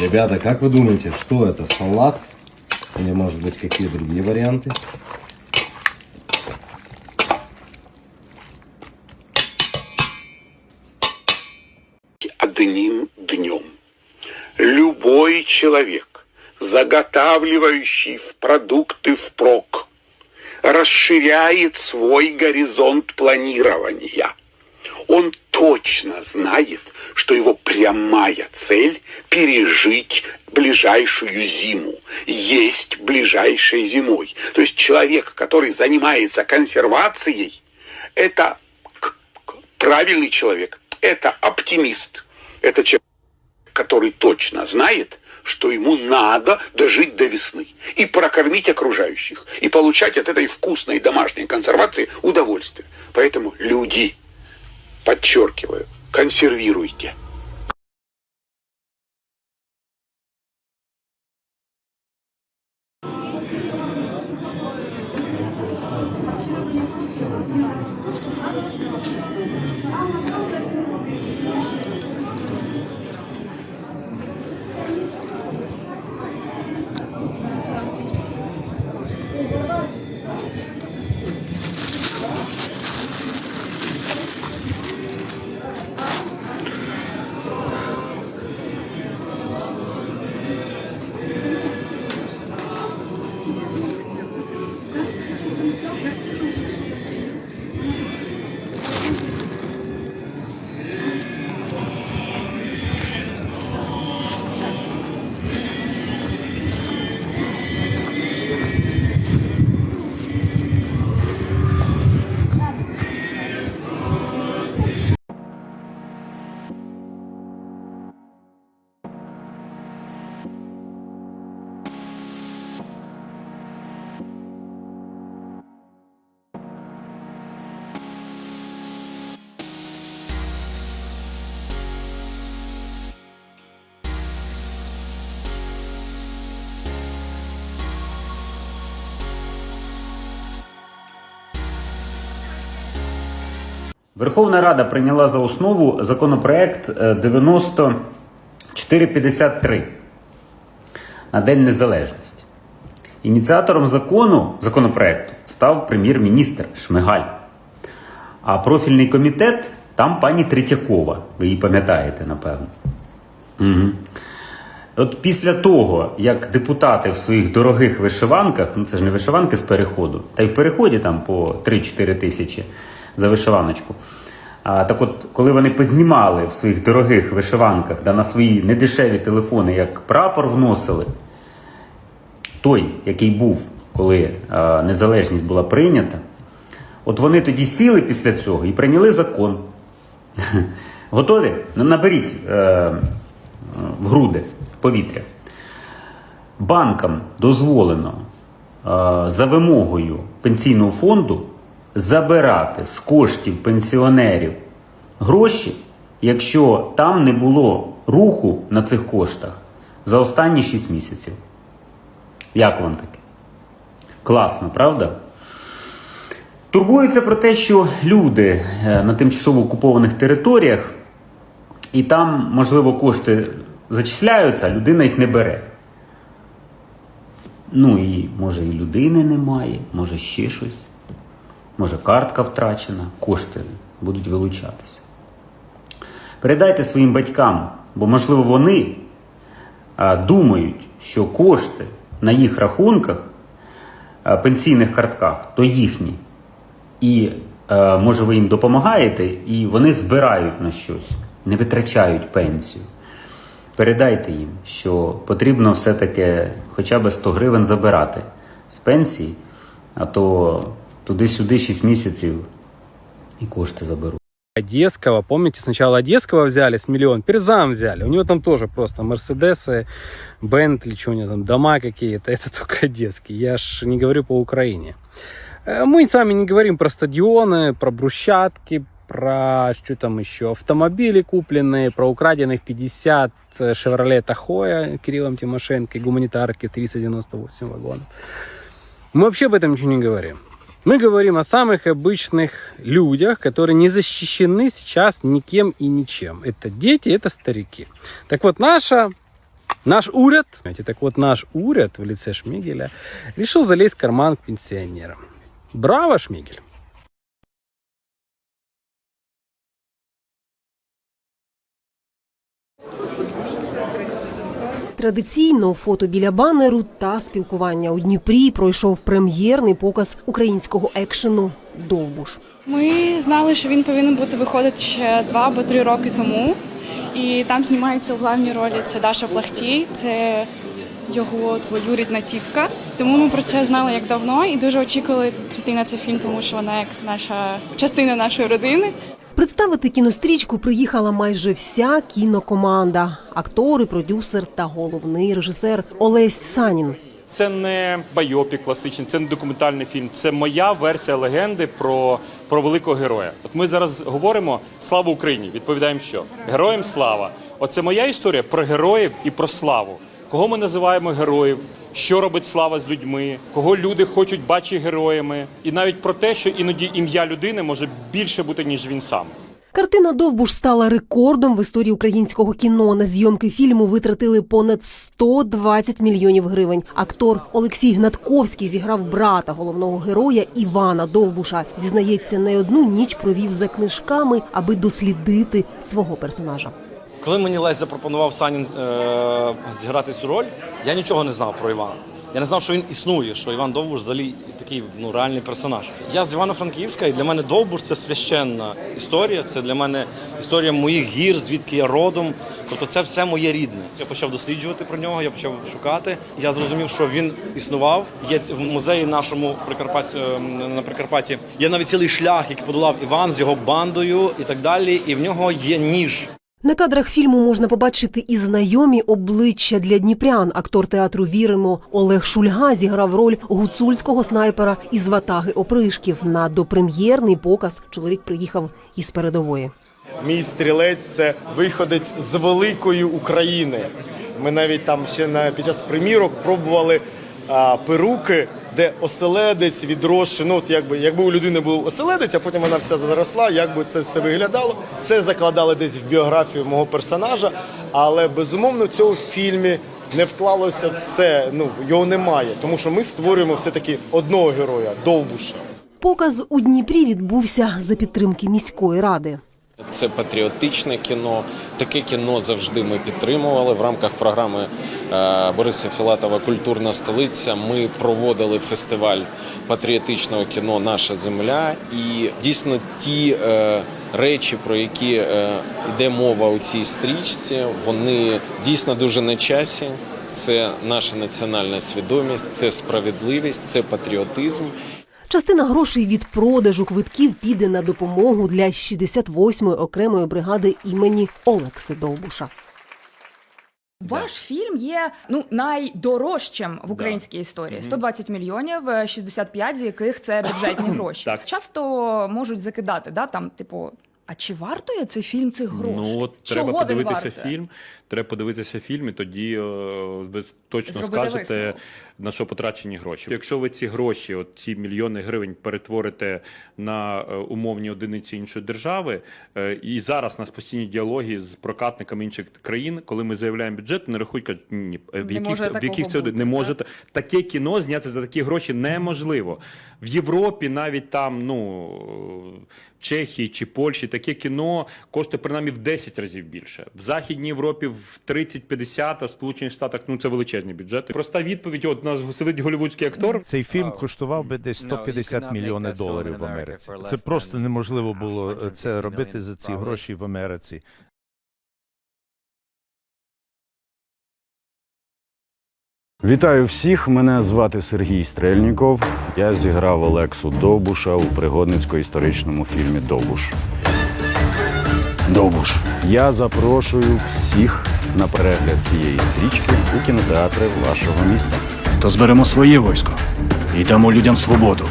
Ребята, как вы думаете, что это? Салат? Или может быть какие другие варианты? одним днем. Любой человек, заготавливающий продукты впрок, расширяет свой горизонт планирования. Он точно знает, что его прямая цель – пережить ближайшую зиму, есть ближайшей зимой. То есть человек, который занимается консервацией, это правильный человек, это оптимист, это человек, который точно знает, что ему надо дожить до весны и прокормить окружающих, и получать от этой вкусной домашней консервации удовольствие. Поэтому люди, подчеркиваю, консервируйте. Верховна Рада прийняла за основу законопроект е, 9453 на День Незалежності. Ініціатором закону законопроекту став прем'єр-міністр Шмигаль. А профільний комітет там пані Третьякова. Ви її пам'ятаєте, напевно. Угу. От після того, як депутати в своїх дорогих вишиванках, ну це ж не вишиванки з переходу, та й в переході там по 3-4 тисячі за вишиваночку. А, так от, коли вони познімали в своїх дорогих вишиванках да на свої недешеві телефони, як прапор вносили, той, який був, коли а, незалежність була прийнята, от вони тоді сіли після цього і прийняли закон. Готові? Ну, наберіть е, в груди повітря. Банкам дозволено е, за вимогою пенсійного фонду забирати з коштів пенсіонерів гроші, якщо там не було руху на цих коштах за останні 6 місяців. Як вам таке? Класно, правда? Турбується про те, що люди е, на тимчасово окупованих територіях, і там, можливо, кошти зачисляються, а людина їх не бере. Ну і може і людини немає, може ще щось. Може картка втрачена, кошти будуть вилучатися. Передайте своїм батькам, бо, можливо, вони думають, що кошти на їх рахунках, пенсійних картках, то їхні. І може ви їм допомагаєте, і вони збирають на щось, не витрачають пенсію. Передайте їм, що потрібно все-таки хоча б 100 гривень забирати з пенсії, а то туди-сюди 6 місяців і кошти заберуть. Одесского, помните, сначала Одесского взяли с миллион, Перзам взяли, у него там тоже просто Мерседесы, Бентли, что у него там, дома какие-то, это только одесские, я ж не говорю по Украине. Э, Мы с вами не говорим про стадионы, про брусчатки, про что там еще, автомобили купленные, про украденных 50 Chevrolet Tahoe Кириллом Тимошенко и гуманитарки 398 вагонов. Мы вообще об этом ничего не говорим. Мы говорим о самых обычных людях, которые не защищены сейчас никем и ничем. Это дети, это старики. Так вот, наша Наш уряд, знаете, так вот наш уряд в лице Шмигеля решил залезть в карман к пенсионерам. Браво, Шмигель! Традиційно фото біля банеру та спілкування у Дніпрі пройшов прем'єрний показ українського екшену Довбуш. Ми знали, що він повинен бути виходити ще два або три роки тому. І там знімається у главній ролі це Даша Плахтій, це його двоюрідна тітка. Тому ми про це знали як давно і дуже очікували піти на цей фільм, тому що вона як наша частина нашої родини. Представити кінострічку приїхала майже вся кінокоманда: актори, продюсер та головний режисер Олесь Санін. Це не байопік класичний, це не документальний фільм. Це моя версія легенди про, про великого героя. От ми зараз говоримо Слава Україні! Відповідаємо, що героям слава. Оце моя історія про героїв і про славу. Кого ми називаємо героїв? Що робить слава з людьми, кого люди хочуть бачити героями, і навіть про те, що іноді ім'я людини може більше бути ніж він сам. Картина Довбуш стала рекордом в історії українського кіно. На зйомки фільму витратили понад 120 мільйонів гривень. Актор Олексій Гнатковський зіграв брата головного героя Івана Довбуша. Зізнається, не одну ніч провів за книжками, аби дослідити свого персонажа. Коли мені Лесь запропонував Санін е, зіграти цю роль, я нічого не знав про Івана. Я не знав, що він існує, що Іван Довбуш взагалі такий ну, реальний персонаж. Я з Івано-Франківська, і для мене Довбуш це священна історія. Це для мене історія моїх гір, звідки я родом. Тобто це все моє рідне. Я почав досліджувати про нього, я почав шукати. Я зрозумів, що він існував. Є в музеї нашому Прикарпатті на Прикарпатті. Є навіть цілий шлях, який подолав Іван з його бандою і так далі. І в нього є ніж. На кадрах фільму можна побачити і знайомі обличчя для дніпрян. Актор театру Віримо Олег Шульга зіграв роль гуцульського снайпера із ватаги опришків. На допрем'єрний показ чоловік приїхав із передової. Мій стрілець це виходець з великої України. Ми навіть там ще на під час примірок пробували а, перуки, де оселедець відросший. Ну, от якби якби у людини був оселедець, а потім вона вся заросла, як би це все виглядало. Це закладали десь в біографію мого персонажа, але безумовно цього в фільмі не вклалося все. Ну його немає, тому що ми створюємо все таки одного героя Довбуша. Показ у Дніпрі відбувся за підтримки міської ради. Це патріотичне кіно. Таке кіно завжди ми підтримували в рамках програми е, Бориса Філатова Культурна столиця. Ми проводили фестиваль патріотичного кіно Наша земля. І дійсно ті е, речі, про які е, йде мова у цій стрічці, вони дійсно дуже на часі. Це наша національна свідомість, це справедливість, це патріотизм. Частина грошей від продажу квитків піде на допомогу для 68-ї окремої бригади імені Олекси Довбуша. Ваш фільм є ну найдорожчим в українській історії. 120 мільйонів, е, 65 з яких це бюджетні гроші. Так. Часто можуть закидати, да там, типу. А чи вартує цей фільм цих грошей? Ну от Чого треба він подивитися фільм. Треба подивитися фільм, і тоді е, ви точно Зробити скажете висновок. На що потрачені гроші. Якщо ви ці гроші, от ці мільйони гривень, перетворите на е, умовні одиниці іншої держави, е, і зараз у нас постійні діалоги з прокатниками інших країн, коли ми заявляємо бюджет, не рахують, кажуть, ні, в яких в яких це не може так? таке кіно зняти за такі гроші неможливо. В Європі, навіть там, ну Чехії чи Польщі, таке кіно коштує принаймні в 10 разів більше. В Західній Європі в 30-50, а в Сполучених Штатах ну це величезні бюджети. Проста відповідь: от нас сидить голівудський актор. Цей фільм коштував би десь 150 мільйонів доларів в Америці. Це просто неможливо було це робити за ці гроші в Америці. Вітаю всіх! Мене звати Сергій Стрельніков. Я зіграв Олексу Довбуша у пригодницько-історичному фільмі Довбуш. Довбуш. Я запрошую всіх на перегляд цієї стрічки у кінотеатри вашого міста. То зберемо своє військо і дамо людям свободу.